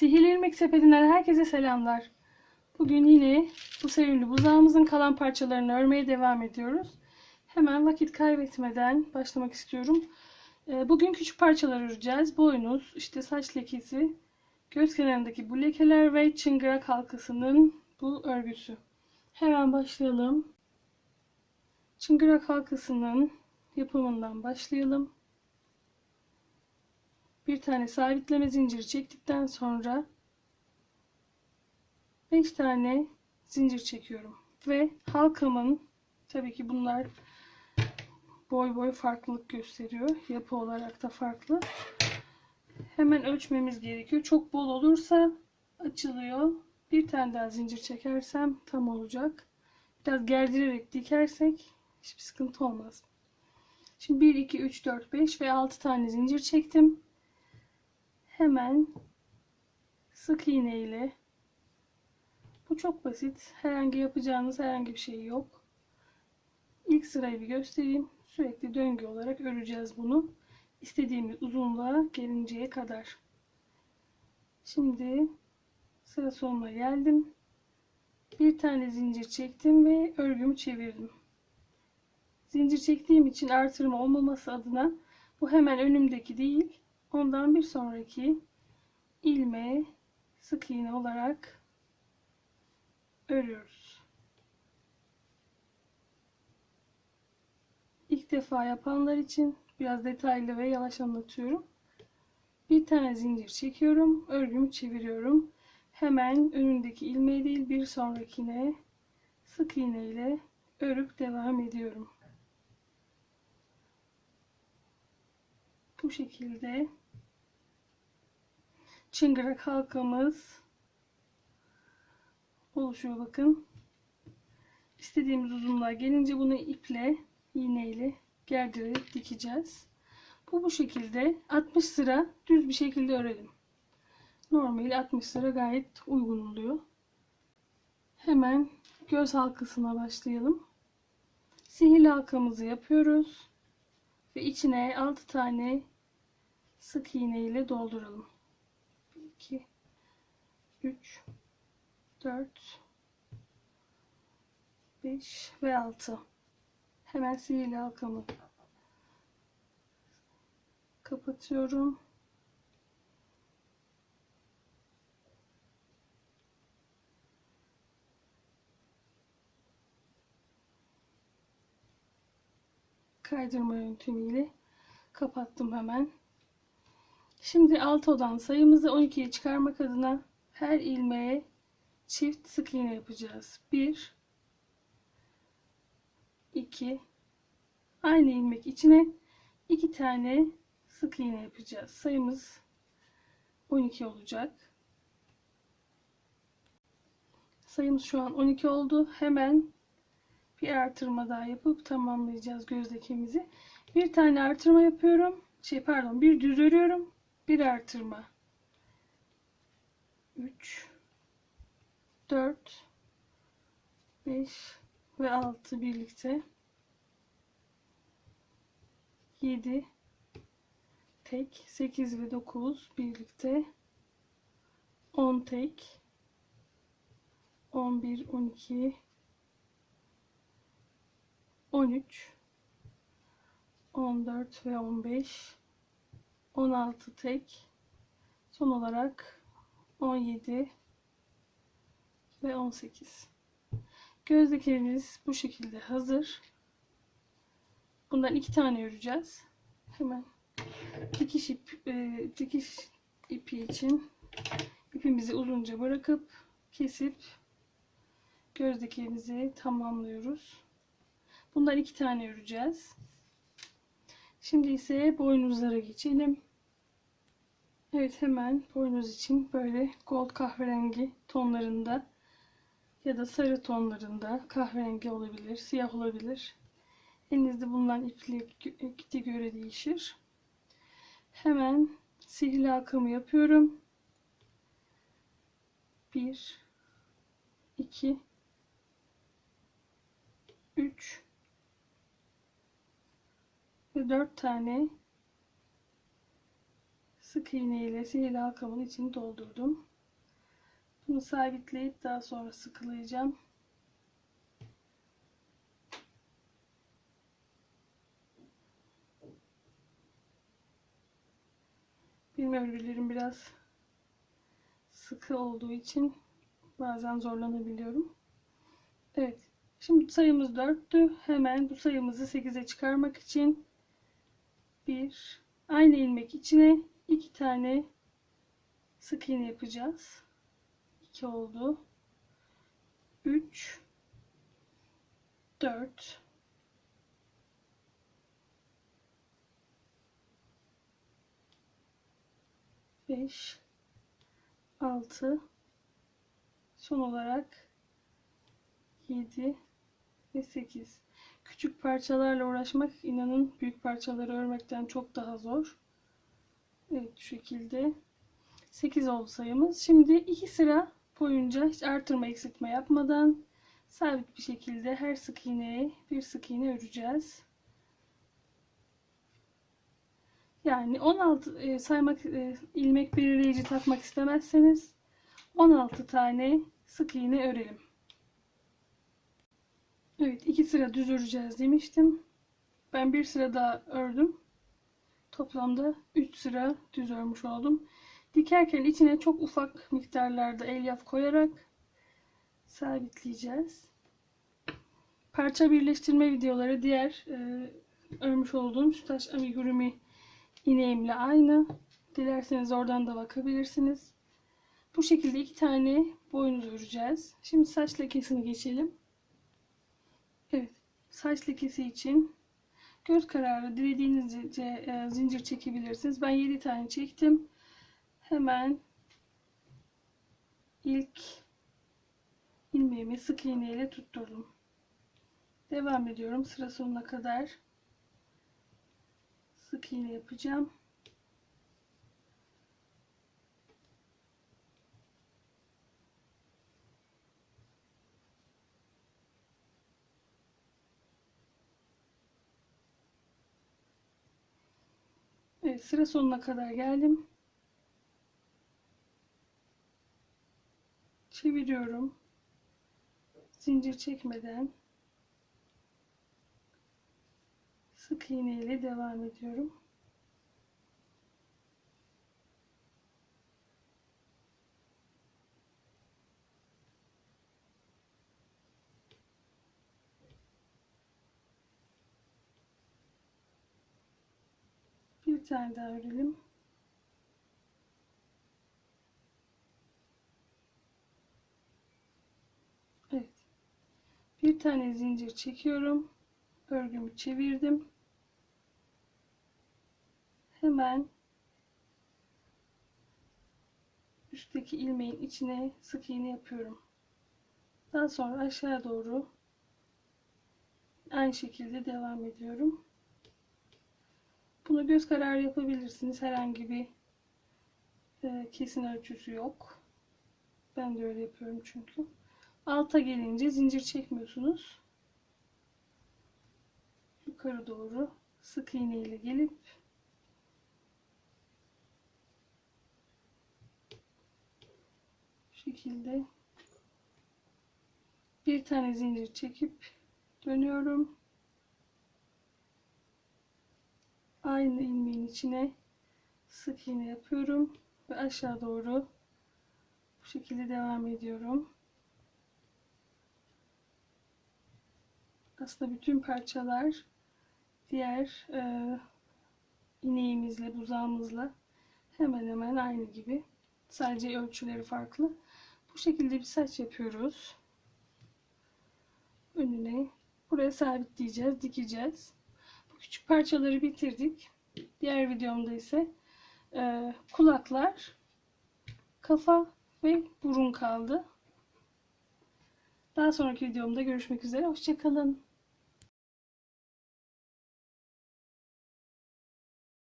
Sihirli İlmek Sepetinden herkese selamlar. Bugün yine bu sevimli buzağımızın kalan parçalarını örmeye devam ediyoruz. Hemen vakit kaybetmeden başlamak istiyorum. Ee, Bugün küçük parçalar öreceğiz. Boynuz, işte saç lekesi, göz kenarındaki bu lekeler ve çıngırak halkasının bu örgüsü. Hemen başlayalım. Çıngırak halkasının yapımından başlayalım. Bir tane sabitleme zinciri çektikten sonra 5 tane zincir çekiyorum. Ve halkamın tabii ki bunlar boy boy farklılık gösteriyor. Yapı olarak da farklı. Hemen ölçmemiz gerekiyor. Çok bol olursa açılıyor. Bir tane daha zincir çekersem tam olacak. Biraz gerdirerek dikersek hiçbir sıkıntı olmaz. Şimdi 1, 2, 3, 4, 5 ve 6 tane zincir çektim. Hemen sık iğne ile bu çok basit. Herhangi yapacağınız herhangi bir şey yok. İlk sırayı bir göstereyim. Sürekli döngü olarak öreceğiz bunu. İstediğimiz uzunluğa gelinceye kadar. Şimdi sıra sonuna geldim. Bir tane zincir çektim ve örgümü çevirdim. Zincir çektiğim için artırma olmaması adına bu hemen önümdeki değil, ondan bir sonraki ilmeğe sık iğne olarak örüyoruz. İlk defa yapanlar için biraz detaylı ve yavaş anlatıyorum. Bir tane zincir çekiyorum, örgümü çeviriyorum. Hemen önündeki ilmeği değil bir sonrakine sık iğne ile örüp devam ediyorum. Bu şekilde çıngırak halkamız oluşuyor bakın. İstediğimiz uzunluğa gelince bunu iple, iğneyle gerdirerek dikeceğiz. Bu bu şekilde 60 sıra düz bir şekilde örelim. Normal 60 sıra gayet uygun oluyor. Hemen göz halkasına başlayalım. Sihirli halkamızı yapıyoruz. Ve içine 6 tane sık iğne ile dolduralım. 2 3 4 5 ve 6 hemen sihirli halkamı kapatıyorum. Kaydırma yöntemiyle kapattım hemen Şimdi alt odan sayımızı 12'ye çıkarmak adına her ilmeğe çift sık iğne yapacağız. 1 2 aynı ilmek içine 2 tane sık iğne yapacağız. Sayımız 12 olacak. Sayımız şu an 12 oldu. Hemen bir artırma daha yapıp tamamlayacağız gözdekimizi. Bir tane artırma yapıyorum. Şey pardon, bir düz örüyorum bir artırma. 3 4 5 ve 6 birlikte. 7 tek. 8 ve 9 birlikte. 10 tek. 11 12 13 14 ve 15 16 tek. Son olarak 17 ve 18 gözlüklerimiz bu şekilde hazır. Bundan iki tane öreceğiz. Hemen dikiş ip e, dikiş ipi için ipimizi uzunca bırakıp kesip gözlüklerimizi tamamlıyoruz. Bundan iki tane öreceğiz. Şimdi ise boynuzlara geçelim. Evet hemen boynuz için böyle gold kahverengi tonlarında ya da sarı tonlarında kahverengi olabilir, siyah olabilir. Elinizde bulunan iplikte göre değişir. Hemen sihirli halkamı yapıyorum. 1 2 3 ve 4 tane sık iğne ile sihirli halkamın içini doldurdum. Bunu sabitleyip daha sonra sıkılayacağım. Benim örgülerim biraz sıkı olduğu için bazen zorlanabiliyorum. Evet. Şimdi sayımız 4'tü. Hemen bu sayımızı 8'e çıkarmak için bir aynı ilmek içine iki tane sık iğne yapacağız. 2 oldu. 3 4 5 6 son olarak 7 ve 8 küçük parçalarla uğraşmak inanın büyük parçaları örmekten çok daha zor Evet şu şekilde 8 oldu sayımız şimdi iki sıra boyunca hiç artırma eksiltme yapmadan sabit bir şekilde her sık iğneye bir sık iğne öreceğiz yani 16 e, saymak e, ilmek belirleyici takmak istemezseniz 16 tane sık iğne örelim. Evet iki sıra düz öreceğiz demiştim. Ben bir sıra daha ördüm. Toplamda 3 sıra düz örmüş oldum. Dikerken içine çok ufak miktarlarda elyaf koyarak sabitleyeceğiz. Parça birleştirme videoları diğer e, örmüş olduğum sütaş amigurumi ineğimle aynı. Dilerseniz oradan da bakabilirsiniz. Bu şekilde iki tane boynuz öreceğiz. Şimdi saç lekesini geçelim. Evet. Saç lekesi için göz kararı dilediğinizce e, zincir çekebilirsiniz. Ben 7 tane çektim. Hemen ilk ilmeğimi sık iğne ile tutturdum. Devam ediyorum sıra sonuna kadar sık iğne yapacağım. Evet, sıra sonuna kadar geldim. Çeviriyorum. Zincir çekmeden sık iğne ile devam ediyorum. Tane daha örelim. Evet. Bir tane zincir çekiyorum. Örgümü çevirdim. Hemen üstteki ilmeğin içine sık iğne yapıyorum. Daha sonra aşağı doğru aynı şekilde devam ediyorum. Bunu göz kararı yapabilirsiniz. Herhangi bir e, kesin ölçüsü yok. Ben de öyle yapıyorum çünkü. Alta gelince zincir çekmiyorsunuz. Yukarı doğru sık iğne ile gelip şekilde bir tane zincir çekip dönüyorum. Aynı ilmeğin içine sık iğne yapıyorum ve aşağı doğru bu şekilde devam ediyorum. Aslında bütün parçalar diğer e, ineğimizle, buzağımızla hemen hemen aynı gibi. Sadece ölçüleri farklı. Bu şekilde bir saç yapıyoruz. Önüne buraya sabitleyeceğiz, dikeceğiz. Küçük parçaları bitirdik. Diğer videomda ise e, kulaklar, kafa ve burun kaldı. Daha sonraki videomda görüşmek üzere. Hoşçakalın.